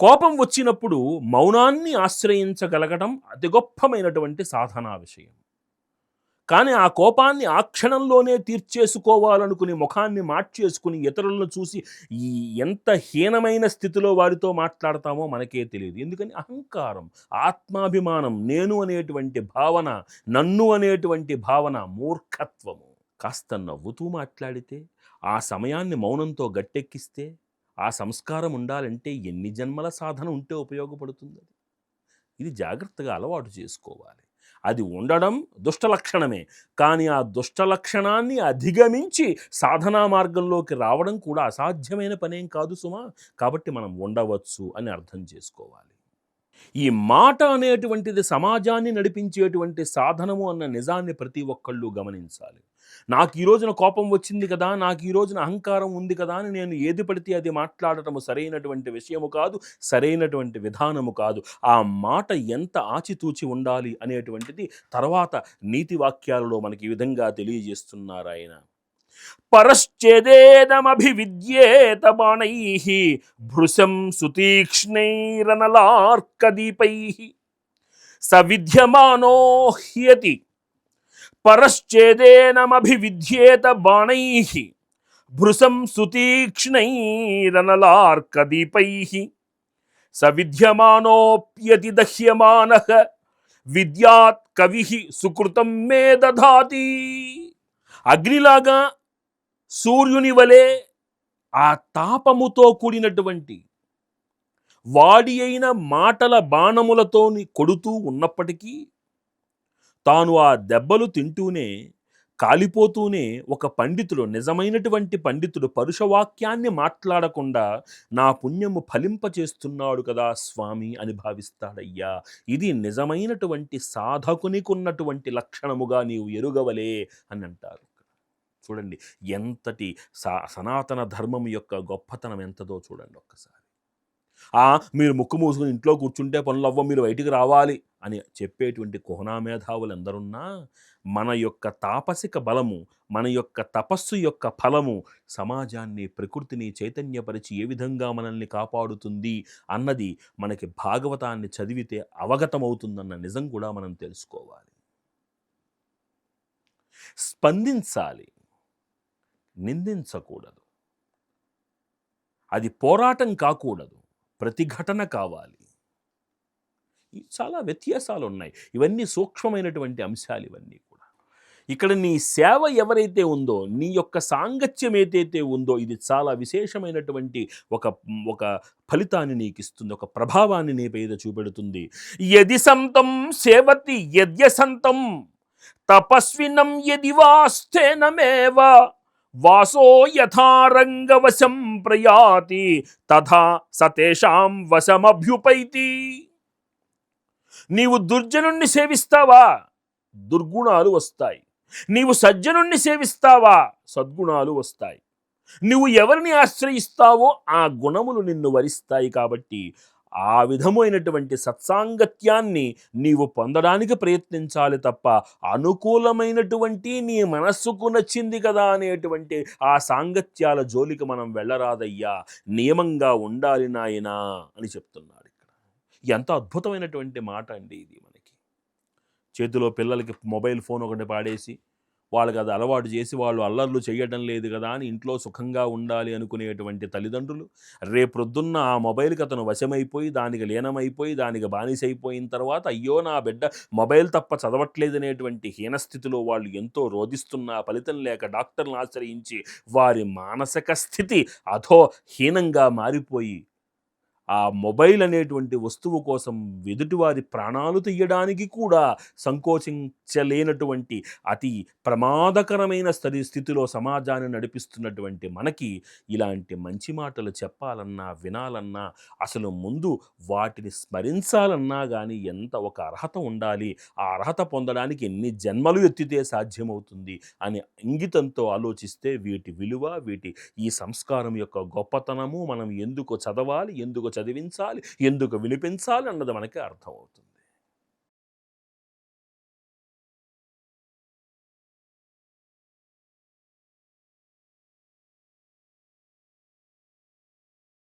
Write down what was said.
కోపం వచ్చినప్పుడు మౌనాన్ని ఆశ్రయించగలగడం అతి గొప్పమైనటువంటి సాధనా విషయం. కానీ ఆ కోపాన్ని ఆ క్షణంలోనే తీర్చేసుకోవాలనుకుని ముఖాన్ని మార్చేసుకుని ఇతరులను చూసి ఎంత హీనమైన స్థితిలో వారితో మాట్లాడతామో మనకే తెలియదు. ఎందుకని? అహంకారం ఆత్మాభిమానం నేను అనేటువంటి భావన నన్ను అనేటువంటి భావన మూర్ఖత్వము. కాస్త నవ్వుతూ మాట్లాడితే ఆ సమయాన్ని మౌనంతో గట్టెక్కిస్తే ఆ సంస్కారం ఉండాలంటే ఎన్ని జన్మల సాధన ఉంటే ఉపయోగపడుతుంది అది? ఇది జాగ్రత్తగా అలవాటు చేసుకోవాలి. అది ఉండడం దుష్ట లక్షణమే. కానీ ఆ దుష్ట లక్షణాన్ని అధిగమించి సాధనా మార్గంలోకి రావడం కూడా అసాధ్యమైన పనేం కాదు సుమా. కాబట్టి మనం ఉండవచ్చు అని అర్థం చేసుకోవాలి. ఈ మాట అనేటువంటిది సమాజాన్ని నడిపించేటువంటి సాధనము అన్న నిజాన్ని ప్రతి ఒక్కళ్ళు గమనించాలి. నాకు ఈ రోజున కోపం వచ్చింది కదా నాకు ఈ రోజున అహంకారం ఉంది కదా అని నేను ఏది పడితే అది మాట్లాడటము సరైనటువంటి విషయము కాదు సరైనటువంటి విధానము కాదు. ఆ మాట ఎంత ఆచితూచి ఉండాలి అనేటువంటిది తర్వాత నీతి వాక్యాలలో మనకి ఈ విధంగా తెలియజేస్తున్నారు ఆయన పరశ్చేదేదమభివిద్యేత బాణై భృశం సుతీక్ష్ణైరనలార్కదీపై స విద్యమానో హ్యతి పరశ్చేదేనమభివిధ్యేత బాణై భృశం సుతీక్ష్ణైరనలార్కదీపై. స విద్యమానోప్యతి దహ్యమాన విద్యాత్ కవి సుకృతం మే దధాతి. అగ్నిలాగా సూర్యుని వలె ఆ తాపముతో కూడినటువంటి వాడి అయిన మాటల బాణములతోని కొడుతూ ఉన్నప్పటికీ తాను ఆ దెబ్బలు తింటూనే కాలిపోతూనే ఒక పండితుడు నిజమైనటువంటి పండితుడు పరుషవాక్యాన్ని మాట్లాడకుండా నా పుణ్యము ఫలింపచేస్తున్నాడు కదా స్వామి అని భావిస్తాడయ్యా. ఇది నిజమైనటువంటి సాధకునికున్నటువంటి లక్షణముగా నీవు ఎరుగవలే అని అంటారు చూడండి ఎంతటి సా సనాతన ధర్మం యొక్క గొప్పతనం ఎంతదో చూడండి ఒక్కసారి. మీరు ముక్కు మూసుకుని ఇంట్లో కూర్చుంటే పనులు అవ్వ మీరు బయటికి రావాలి అని చెప్పేటువంటి కుహనా మేధావులు ఎందరున్నా మన యొక్క తాపసిక బలము మన యొక్క తపస్సు యొక్క ఫలము సమాజాన్ని ప్రకృతిని చైతన్యపరిచి ఏ విధంగా మనల్ని కాపాడుతుంది అన్నది మనకి భాగవతాన్ని చదివితే అవగతమవుతుందన్న నిజం కూడా మనం తెలుసుకోవాలి. స్పందించాలి. నిందించకూడదు. అది పోరాటం కాకూడదు. ప్రతిఘటన కావాలి. ఈ చాలా వ్యత్యాసాలు ఉన్నాయి ఇవన్నీ సూక్ష్మమైనటువంటి అంశాలు ఇవన్నీ కూడా. ఇక్కడ నీ సేవ ఎవరైతే ఉందో నీ యొక్క సాంగత్యం ఏదైతే ఉందో ఇది చాలా విశేషమైనటువంటి ఒక ఒక ఫలితాన్ని నీకు ఇస్తుంది ఒక ప్రభావాన్ని నీ మీద చూపెడుతుంది. యది సంతం సేవతి యద్య సంతం తపస్వినం యది వాస్థేనమేవ వాసో యథారంగవశం ప్రయాతి తథా సతేషాం వశమభ్యుపైతి. నీవు దుర్జనుణ్ణి సేవిస్తావా? దుర్గుణాలు వస్తాయి. నీవు సజ్జనుణ్ణి సేవిస్తావా? సద్గుణాలు వస్తాయి. నువ్వు ఎవరిని ఆశ్రయిస్తావో ఆ గుణములు నిన్ను వరిస్తాయి కాబట్టి ఆ విధమైనటువంటి సత్సాంగత్యాన్ని నీవు పొందడానికి ప్రయత్నించాలి తప్ప అనుకూలమైనటువంటి నీ మనస్సుకు నచ్చింది కదా అనేటువంటి ఆ సాంగత్యాల జోలికి మనం వెళ్ళరాదయ్యా. నియమంగా ఉండాలి నాయనా అని చెప్తున్నాడు ఇక్కడ. ఎంత అద్భుతమైనటువంటి మాట అండి ఇది మనకి. చేతిలో పిల్లలకి మొబైల్ ఫోన్ ఒకటి పాడేసి వాళ్ళకి అది అలవాటు చేసి వాళ్ళు అల్లర్లు చేయడం లేదు కదా అని ఇంట్లో సుఖంగా ఉండాలి అనుకునేటువంటి తల్లిదండ్రులు రేపొద్దున్న ఆ మొబైల్కి అతను వశమైపోయి దానికి లీనమైపోయి దానికి బానిసైపోయిన తర్వాత అయ్యో నా బిడ్డ మొబైల్ తప్ప చదవట్లేదనేటువంటి హీనస్థితిలో వాళ్ళు ఎంతో రోధిస్తున్న ఫలితం లేక డాక్టర్లను ఆశ్రయించి వారి మానసిక స్థితి అధో హీనంగా మారిపోయి ఆ మొబైల్ అనేటువంటి వస్తువు కోసం ఎదుటివారి ప్రాణాలు తీయడానికి కూడా సంకోచించలేనటువంటి అతి ప్రమాదకరమైన స్థితి స్థితిలో సమాజాన్ని నడిపిస్తున్నటువంటి మనకి ఇలాంటి మంచి మాటలు చెప్పాలన్నా వినాలన్నా అసలు ముందు వాటిని స్మరించాలన్నా కానీ ఎంత ఒక అర్హత ఉండాలి ఆ అర్హత పొందడానికి ఎన్ని జన్మలు ఎత్తితే సాధ్యమవుతుంది అని ఇంగితంతో ఆలోచిస్తే వీటి విలువ వీటి ఈ సంస్కారం యొక్క గొప్పతనము మనం ఎందుకు చదవాలి ఎందుకు చదివించాలి ఎందుకు వినిపించాలి అన్నది మనకి అర్థమవుతుంది.